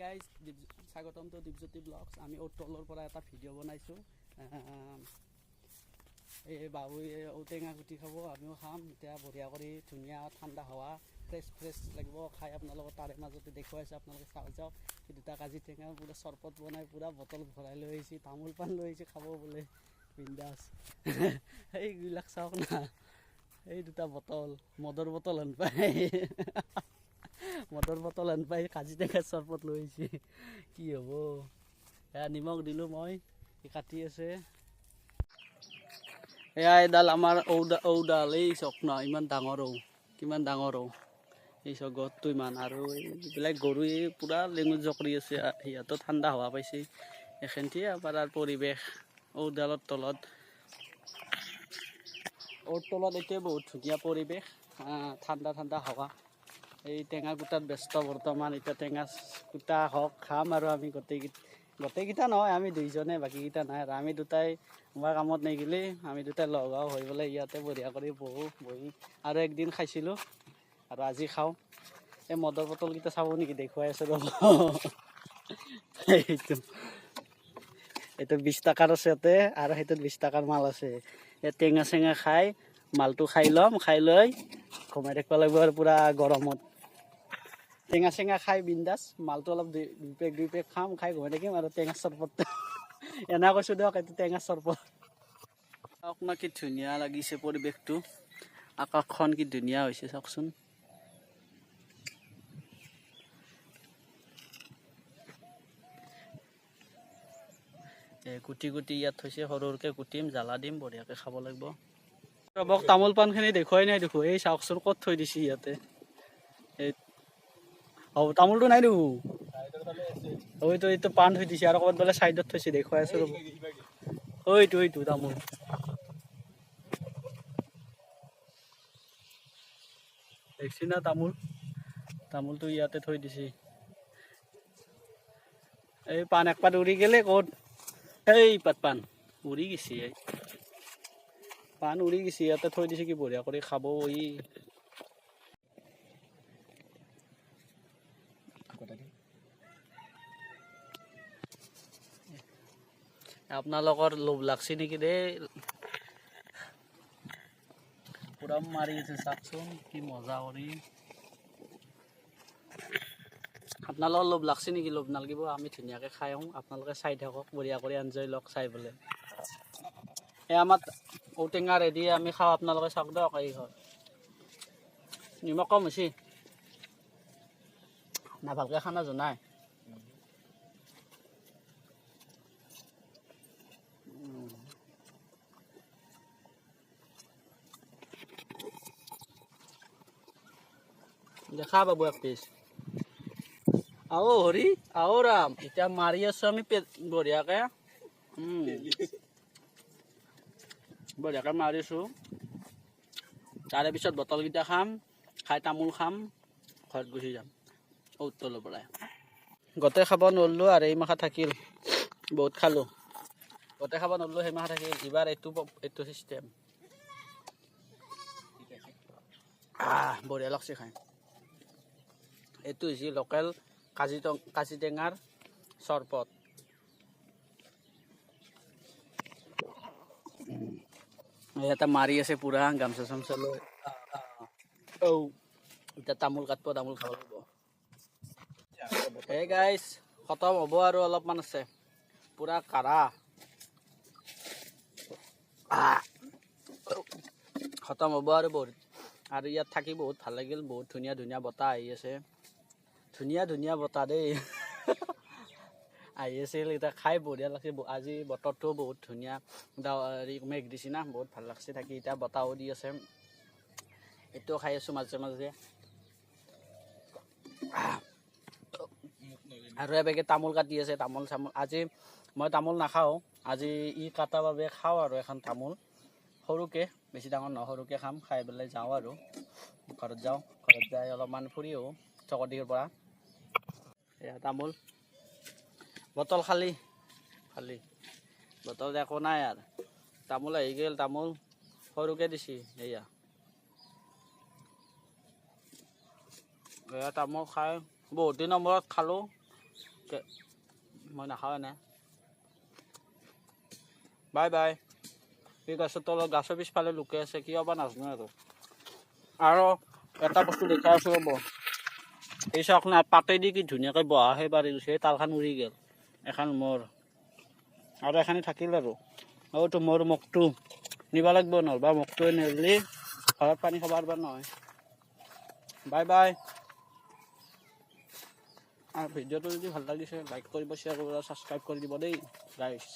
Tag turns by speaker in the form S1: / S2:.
S1: Guys স্বাগতম two Dipjyoti blogs আমি ওৰ তলৰ পৰা এটা ভিডিঅ' বনাইছোঁ। এই বাবুৱে ঔটেঙা গুটি খাব আমিও খাম। এতিয়া বঢ়িয়া কৰি ধুনীয়া ঠাণ্ডা হাৱা ফ্ৰেছ ফ্ৰেছ লাগিব। খাই আপোনালোকক তাৰে মাজতে দেখুৱাইছোঁ আপোনালোকে চাই যাওক। এই দুটা কাজি টেঙা পূৰা চৰবত বনাই পূৰা বটল ভৰাই লৈ আহিছে তামোল পাণ লৈ আহিছে খাব বোলে। বিন্দাছ। এইবিলাক চাওক না। এই দুটা বটল মদৰ বটল হেন পায় মদৰ বটল হেন পাই কাজি টেঙাৰ চৰবত আহিছে। কি হ'ব? এয়া নিমখ দিলোঁ মই সি কাটি আছে। এয়া এডাল আমাৰ ঔডা ঔডাল এই চাওক ন ইমান ডাঙৰ ঔ কিমান ডাঙৰ ঔ। এই চাওক গছটো ইমান আৰু এইবিলাক গৰু এই পূৰা লেঙুৰ জকৰি আছে সিহঁতো ঠাণ্ডা হাৱা পাইছে। এখেনটিয়ে আমাৰ আৰু পৰিৱেশ ঔডালৰ তলত। ঔৰ তলত এতিয়া বহুত ধুনীয়া পৰিৱেশ ঠাণ্ডা ঠাণ্ডা হাৱা। এই টেঙা কুটাত ব্যস্ত বৰ্তমান এতিয়া টেঙা কুটা হওক খাম আৰু আমি গোটেইকেইটা গোটেইকেইটা নহয় আমি দুইজনে বাকীকেইটা নাই আমি দুটাই আমাৰ কামত নেগিলে আমি দুটাই লগাও হৈ পেলাই ইয়াতে বঢ়িয়া কৰি বহোঁ বহি আৰু একদিন খাইছিলোঁ আৰু আজি খাওঁ। এই মদৰ বটলকেইটা চাব নেকি দেখুৱাই আছোঁ ৰ'ব। এইটো বিছ টকাৰ আছে ইয়াতে আৰু সেইটোত বিছ টকাৰ মাল আছে। এই টেঙা চেঙা খাই মালটো খাই ল'ম খাই লৈ ঘুমাই থাকিব লাগিব আৰু পূৰা গৰমত। টেঙা চেঙা খাই বিন্দাছ মালটো অলপ দুই পেক দুই পেক খাম খাই ঘুমাই থাকিম আৰু টেঙা চৰবত। এনে কৈছোঁ দিয়ক এইটো টেঙা চৰবত। চাওক কি ধুনীয়া লাগিছে পৰিৱেশটো। আকাশখন কি ধুনীয়া হৈছে চাওকচোন। কুটি কুটি ইয়াত থৈছে সৰু সৰুকৈ কুটিম জ্বালা দিম বঢ়িয়াকৈ খাব লাগিব। ৰবক তামোল পাণখিনি দেখুৱাই নাই দেখো এই চাওকচোন ক'ত থৈ দিছে ইয়াতে। এই হ'ব তামোলটো নাই দেখো। ওইটো এইটো পাণ থৈ দিছে আৰু ক'ৰবাত বোলে চাইডত থৈছে দেখুৱাই আছো ৰ'ব। ওইটো ওইটো তামোল। দেখছি না তামোল? তামোলটো ইয়াতে থৈ দিছে। এই পাণ এক পাত উৰি গেলে ক'ত? এই পাত পাণ উৰি গেছি পাণ উৰি গেছি ইয়াতে থৈ দিছে কি বঢ়িয়া কৰি খাব ই। আপোনালোকৰ লোভ লাগছে নেকি দেই পূৰা মাৰি আছে চাওকচোন কি মজা কৰি। আপোনালোকৰ লোভ লাগছে নেকি? লোভ নালাগিব আমি ধুনীয়াকৈ আহোঁ। আপোনালোকে চাই থাকক বঢ়িয়া কৰি এনজয় লওক চাই পেলাই। এই আমাৰ ঔটেঙা ৰেডি আমি খাওঁ। আপোনালোকে চাওক দিয়ক এই হয় নিমখ কম হৈছে। না ভালকৈ খানা জনাই। দেখা বাবু এক পিচ আও হৰি আও ৰাম এতিয়া মাৰি আছো আমি বঢ়িয়াকে। বঢ়িয়াকে মাৰিছোঁ তাৰে পিছত বটলকেইটা খাম খাই তামোল খাম ঘৰত গুচি যাম। উত্তলৰ পৰাই। গোটেই খাব নোৱাৰিলোঁ আৰু এই মাখা থাকিল। বহুত খালোঁ। গোটেই খাব নোৱাৰিলোঁ সেই মাখা থাকিল। এইবাৰ এইটো এইটো চিষ্টেম বঢ়িয়া লাগছে খাই। এইটো হৈছে লোকেল কাজি কাজি টেঙাৰ চৰবত। ইয়াতে মাৰি আছে পূৰা গামোচা চামোচা লৈ। ঔ এতিয়া তামোল কাটিব তামোল খাব লাগিব। এই গাইছ খতম হ'ব আৰু অলপমান আছে। পূৰা কাঢ়া। খতম হ'ব আৰু বহুত। আৰু ইয়াত থাকি বহুত ভাল লাগিল বহুত ধুনীয়া ধুনীয়া বতাহ আহি আছে। ধুনীয়া ধুনীয়া বতাহ দেই। আহি আছিল এতিয়া খাই বঢ়িয়া লাগছে। আজি বতৰটো বহুত ধুনীয়া। হেৰি মেঘ দিছে না বহুত ভাল লাগছে থাকি। এতিয়া বতাহো দি আছে। এইটোও খাই আছোঁ মাজে মাজে। আৰু এবেগে তামোল কাটি আছে তামোল চামোল। আজি মই তামোল নাখাওঁ। আজি ই কাটাৰ বাবে খাওঁ আৰু এখন তামোল। সৰুকৈ বেছি ডাঙৰ নহয় সৰুকৈ খাম। খাই পেলাই যাওঁ আৰু। ঘৰত যাওঁ। ঘৰত যাই অলপমান ফুৰি আহোঁ চকদিৰ পৰা। এয়া তামোল। বটল খালী খালী। বটল একো নাই আৰু। তামোল আহি গ'ল তামোল সৰুকৈ দিছে এয়া। এয়া তামোল খাই বহুত দিনৰ মূৰত খালোঁ। মই নাখাওঁ এনে বাই বাই। এই গছৰ তলত গাছৰ পিছফালে লুকাই আছে কিয় বা নাজানো আৰু। আৰু এটা বস্তু দেখাই আছোঁ ৰ'ব। এই চাওক না পাতেদি কি ধুনীয়াকৈ বহাহে পাৰি লৈছে এই তালখন উৰি গ'ল। এখন মোৰ। আৰু এখানি থাকিল আৰু। অ'তো মোৰ মুখটো নিব লাগিব নহ'বা মুখটোৱে নেৰলি ঘৰত পানী খাব পাৰিবা নহয়। Bye bye. আৰু ভিডিঅ'টো যদি ভালো লাগিছে লাইক কৰিব শ্বেয়াৰ কৰিব ছাবস্ক্ৰাইব কৰি দিব দেই গাইছ